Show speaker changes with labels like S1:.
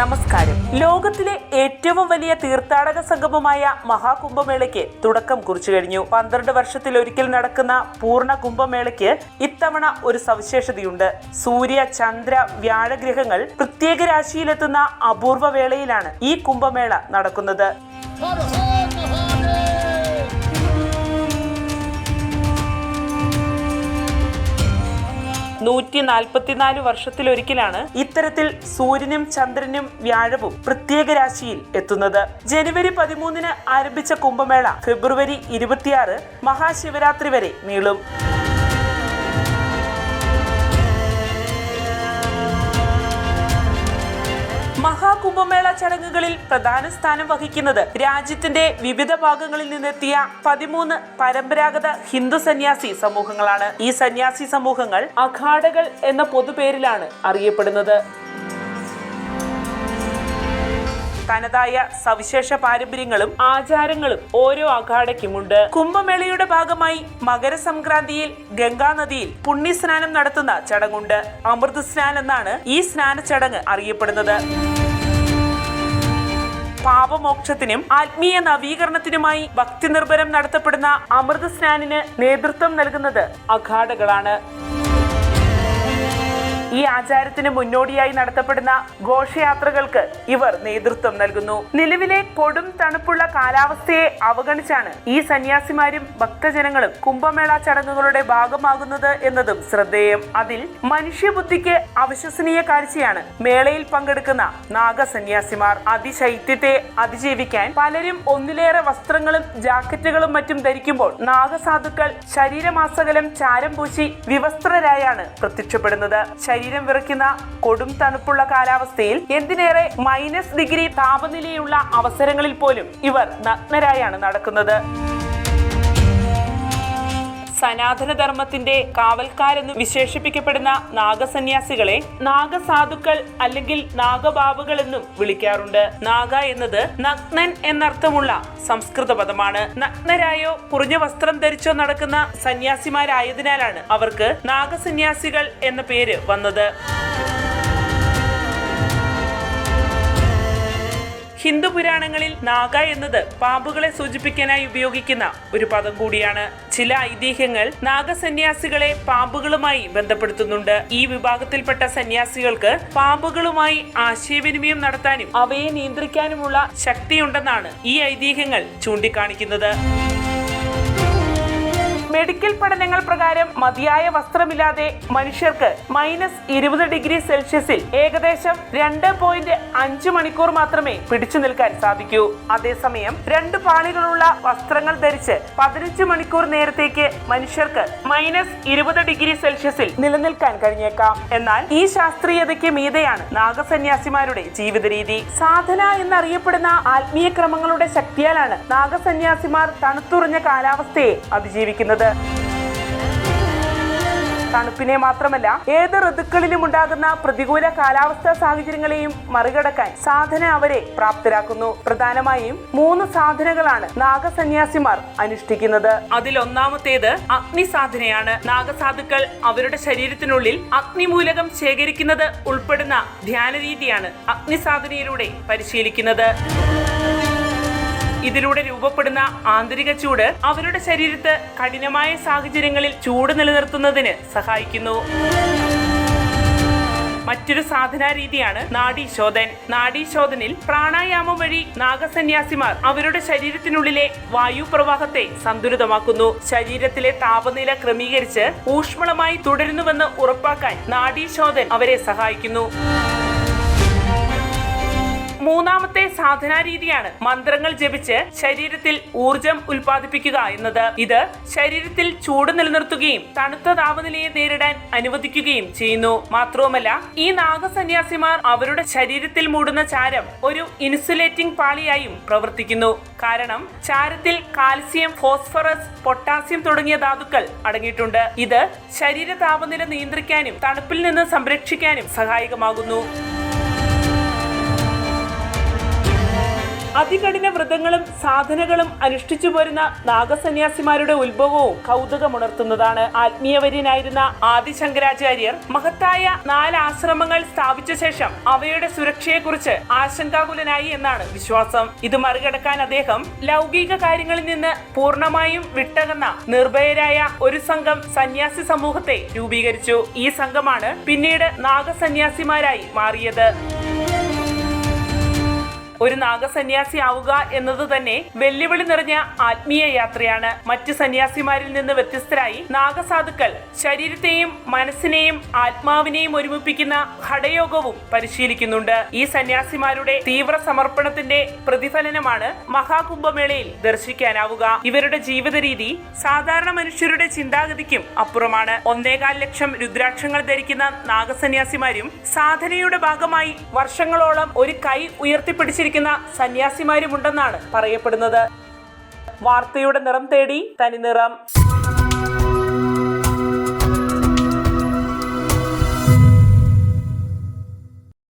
S1: നമസ്കാരം. ലോകത്തിലെ ഏറ്റവും വലിയ തീർത്ഥാടക സംഗമമായ മഹാകുംഭമേളയ്ക്ക് തുടക്കം കുറിച്ചു കഴിഞ്ഞു. പന്ത്രണ്ട് വർഷത്തിൽ ഒരിക്കൽ നടക്കുന്ന പൂർണ കുംഭമേളയ്ക്ക് ഇത്തവണ ഒരു സവിശേഷതയുണ്ട്. സൂര്യ ചന്ദ്ര വ്യാഴഗ്രഹങ്ങൾ പ്രത്യേക രാശിയിലെത്തുന്ന അപൂർവ വേളയിലാണ് ഈ കുംഭമേള നടക്കുന്നത്. നൂറ്റി നാൽപ്പത്തിനാല് വർഷത്തിലൊരിക്കലാണ് ഇത്തരത്തിൽ സൂര്യനും ചന്ദ്രനും വ്യാഴവും പ്രത്യേക രാശിയിൽ എത്തുന്നത്. ജനുവരി പതിമൂന്നിന് ആരംഭിച്ച കുംഭമേള ഫെബ്രുവരി ഇരുപത്തിയാറ് മഹാശിവരാത്രി വരെ നീളും. മഹാകുംഭമേള ചടങ്ങുകളിൽ പ്രധാന സ്ഥാനം വഹിക്കുന്നത് രാജ്യത്തിന്റെ വിവിധ ഭാഗങ്ങളിൽ നിന്നെത്തിയ പതിമൂന്ന് പരമ്പരാഗത ഹിന്ദു സന്യാസി സമൂഹങ്ങളാണ്. ഈ സന്യാസി സമൂഹങ്ങൾ അഖാഡകൾ എന്ന പൊതുപേരിലാണ് അറിയപ്പെടുന്നത്. തനതായ സവിശേഷ പാരമ്പര്യങ്ങളും ആചാരങ്ങളും ഓരോ അഖാഡയ്ക്കുമുണ്ട് കുംഭമേളയുടെ ഭാഗമായി മകരസംക്രാന്തിയിൽ ഗംഗാനദിയിൽ പുണ്യസ്നാനം നടത്തുന്ന ചടങ്ങുണ്ട്. അമൃത സ്നാൻ എന്നാണ് ഈ സ്നാന ചടങ്ങ് അറിയപ്പെടുന്നത്. പാപമോക്ഷത്തിനും ആത്മീയ നവീകരണത്തിനുമായി ഭക്തി നിർഭരം നടത്തപ്പെടുന്ന അമൃത സ്നാനിന് നേതൃത്വം നൽകുന്നത് അഖാഡകളാണ് ഈ ആചാരത്തിന് മുന്നോടിയായി നടത്തപ്പെടുന്ന ഘോഷയാത്രകൾക്ക് ഇവർ നേതൃത്വം നൽകുന്നു. നിലവിലെ കൊടും തണുപ്പുള്ള കാലാവസ്ഥയെ അവഗണിച്ചാണ് ഈ സന്യാസിമാരും ഭക്തജനങ്ങളും കുംഭമേള ചടങ്ങുകളുടെ ഭാഗമാകുന്നത് എന്നതും ശ്രദ്ധേയം. അതിൽ മനുഷ്യബുദ്ധിക്ക് അവിശ്വസനീയ കാഴ്ചയാണ് മേളയിൽ പങ്കെടുക്കുന്ന നാഗസന്യാസിമാർ. അതിശൈത്യത്തെ അതിജീവിക്കാൻ പലരും ഒന്നിലേറെ വസ്ത്രങ്ങളും ജാക്കറ്റുകളും മറ്റും ധരിക്കുമ്പോൾ നാഗസാധുക്കൾ ശരീരമാസകലം ചാരം പൂശി വിവസ്ത്രരായാണ് പ്രത്യക്ഷപ്പെടുന്നത്. ശരീരം വിറയ്ക്കുന്ന കൊടും തണുപ്പുള്ള കാലാവസ്ഥയിൽ എന്തിനേറെ മൈനസ് ഡിഗ്രി താപനിലയുള്ള അവസരങ്ങളിൽ പോലും ഇവർ നഗ്നരായാണ് നടക്കുന്നത്. സനാതനധർമ്മത്തിന്റെ കാവൽക്കാരെന്ന് വിശേഷിപ്പിക്കപ്പെടുന്ന നാഗസന്യാസികളെ നാഗസാധുക്കൾ അല്ലെങ്കിൽ നാഗബാബുകൾ എന്നും വിളിക്കാറുണ്ട്. നാഗ എന്നത് നഗ്നൻ എന്നർത്ഥമുള്ള സംസ്കൃത പദമാണ്. നഗ്നരായോ കുറഞ്ഞ വസ്ത്രം ധരിച്ചോ നടക്കുന്ന സന്യാസിമാരായതിനാലാണ് അവർക്ക് നാഗസന്യാസികൾ എന്ന പേര് വന്നത്. ഹിന്ദു പുരാണങ്ങളിൽ നാഗ എന്നത് പാമ്പുകളെ സൂചിപ്പിക്കാനായി ഉപയോഗിക്കുന്ന ഒരു പദം കൂടിയാണ്. ചില ഐതിഹ്യങ്ങൾ നാഗസന്യാസികളെ പാമ്പുകളുമായി ബന്ധപ്പെടുത്തുന്നുണ്ട്. ഈ വിഭാഗത്തിൽപ്പെട്ട സന്യാസികൾക്ക് പാമ്പുകളുമായി ആശയവിനിമയം നടത്താനും അവയെ നിയന്ത്രിക്കാനുമുള്ള ശക്തിയുണ്ടെന്നാണ് ഈ ഐതിഹ്യങ്ങൾ ചൂണ്ടിക്കാണിക്കുന്നത്. മെഡിക്കൽ പഠനങ്ങൾ പ്രകാരം മതിയായ വസ്ത്രമില്ലാതെ മനുഷ്യർക്ക് മൈനസ് ഇരുപത് ഡിഗ്രി സെൽഷ്യസിൽ ഏകദേശം രണ്ട് പോയിന്റ് അഞ്ച് മണിക്കൂർ മാത്രമേ പിടിച്ചു നിൽക്കാൻ സാധിക്കൂ. അതേസമയം രണ്ട് പാളികളുള്ള വസ്ത്രങ്ങൾ ധരിച്ച് പതിനഞ്ച് മണിക്കൂർ നേരത്തേക്ക് മനുഷ്യർക്ക് മൈനസ് ഇരുപത് ഡിഗ്രി സെൽഷ്യസിൽ നിലനിൽക്കാൻ കഴിഞ്ഞേക്കാം. എന്നാൽ ഈ ശാസ്ത്രീയതയ്ക്ക് മീതെയാണ് നാഗസന്യാസിമാരുടെ ജീവിത രീതി സാധന എന്നറിയപ്പെടുന്ന ആത്മീയ ക്രമങ്ങളുടെ ശക്തിയാലാണ് നാഗസന്യാസിമാർ തണുത്തുറഞ്ഞ കാലാവസ്ഥയെ അതിജീവിക്കുന്നത്. തണുപ്പിനെ മാത്രമല്ല ഏത് ഋതുക്കളിലും ഉണ്ടാകുന്ന പ്രതികൂല കാലാവസ്ഥാ സാഹചര്യങ്ങളെയും മറികടക്കാൻ സാധന അവരെ പ്രാപ്തരാക്കുന്നു. പ്രധാനമായും മൂന്ന് സാധനകളാണ് നാഗസന്യാസിമാർ അനുഷ്ഠിക്കുന്നത്. അതിൽ ഒന്നാമത്തേത് അഗ്നി സാധനയാണ് നാഗസാധുക്കൾ അവരുടെ ശരീരത്തിനുള്ളിൽ അഗ്നിമൂലകം ശേഖരിക്കുന്നത് ഉൾപ്പെടുന്ന ധ്യാന രീതിയാണ് അഗ്നി സാധനയിലൂടെ പരിശീലിക്കുന്നത്. ഇതിലൂടെ രൂപപ്പെടുന്ന ആന്തരിക ചൂട് അവരുടെ ശരീരത്ത് കഠിനമായ സാഹചര്യങ്ങളിൽ ചൂട് നിലനിർത്തുന്നതിന് സഹായിക്കുന്നു. മറ്റൊരു സാധനാ രീതിയാണ് നാഡീശോധൻ. നാഡീശോധനിൽ പ്രാണായാമം വഴി നാഗസന്യാസിമാർ അവരുടെ ശരീരത്തിനുള്ളിലെ വായു പ്രവാഹത്തെ സന്തുലിതമാക്കുന്നു. ശരീരത്തിലെ താപനില ക്രമീകരിച്ച് ഊഷ്മളമായി തുടരുന്നുവെന്ന് ഉറപ്പാക്കാൻ നാഡീശോധൻ അവരെ സഹായിക്കുന്നു. മൂന്നാമത്തെ സാധനാ രീതിയാണ് മന്ത്രങ്ങൾ ജപിച്ച് ശരീരത്തിൽ ഊർജം ഉൽപ്പാദിപ്പിക്കുക എന്നത്. ഇത് ശരീരത്തിൽ ചൂട് നിലനിർത്തുകയും തണുത്ത താപനിലയെ നേരിടാൻ അനുവദിക്കുകയും ചെയ്യുന്നു. മാത്രവുമല്ല ഈ നാഗസന്യാസിമാർ അവരുടെ ശരീരത്തിൽ മൂടുന്ന ചാരം ഒരു ഇൻസുലേറ്റിംഗ് പാളിയായും പ്രവർത്തിക്കുന്നു. കാരണം ചാരത്തിൽ കാൽസ്യം ഫോസ്ഫറസ് പൊട്ടാസ്യം തുടങ്ങിയ ധാതുക്കൾ അടങ്ങിയിട്ടുണ്ട്. ഇത് ശരീര താപനില നിയന്ത്രിക്കാനും തണുപ്പിൽ നിന്ന് സംരക്ഷിക്കാനും സഹായകമാകുന്നു. അതികഠിന വ്രതങ്ങളും സാധനകളും അനുഷ്ഠിച്ചു പോരുന്ന നാഗസന്യാസിമാരുടെ ഉത്ഭവവും കൗതുകമുണർത്തുന്നതാണ് ആത്മീയവര്യനായിരുന്ന ആദിശങ്കരാചാര്യർ. മഹത്തായ നാല് ആശ്രമങ്ങൾ സ്ഥാപിച്ച ശേഷം അവയുടെ സുരക്ഷയെക്കുറിച്ച് ആശങ്കാകുലനായി എന്നാണ് വിശ്വാസം. ഇത് മറികടക്കാൻ അദ്ദേഹം ലൗകിക കാര്യങ്ങളിൽ നിന്ന് പൂർണമായും വിട്ടകന്ന നിർഭയരായ ഒരു സംഘം സന്യാസി സമൂഹത്തെ രൂപീകരിച്ചു. ഈ സംഘമാണ് പിന്നീട് നാഗസന്യാസിമാരായി മാറിയത്. ഒരു നാഗസന്യാസി ആവുക എന്നത് തന്നെ വെല്ലുവിളി നിറഞ്ഞ ആത്മീയ യാത്രയാണ്. മറ്റ് സന്യാസിമാരിൽ നിന്ന് വ്യത്യസ്തരായി നാഗസാധുക്കൾ ശരീരത്തെയും മനസ്സിനെയും ആത്മാവിനെയും ഒരുമിപ്പിക്കുന്ന ഘടയോഗവും പരിശീലിക്കുന്നുണ്ട്. ഈ സന്യാസിമാരുടെ തീവ്ര സമർപ്പണത്തിന്റെ പ്രതിഫലനമാണ് മഹാകുംഭമേളയിൽ ദർശിക്കാനാവുക. ഇവരുടെ ജീവിത രീതി സാധാരണ മനുഷ്യരുടെ ചിന്താഗതിക്കും അപ്പുറമാണ്. ഒന്നേകാൽ ലക്ഷം രുദ്രാക്ഷങ്ങൾ ധരിക്കുന്ന നാഗസന്യാസിമാരും സാധനയുടെ ഭാഗമായി വർഷങ്ങളോളം ഒരു കൈ ഉയർത്തിപ്പിടിച്ചിരിക്കുന്ന സന്യാസിമാരുമുണ്ടെന്നാണ് പറയപ്പെടുന്നത്. വാർത്തയുടെ നിറം തേടി തനി നിറം.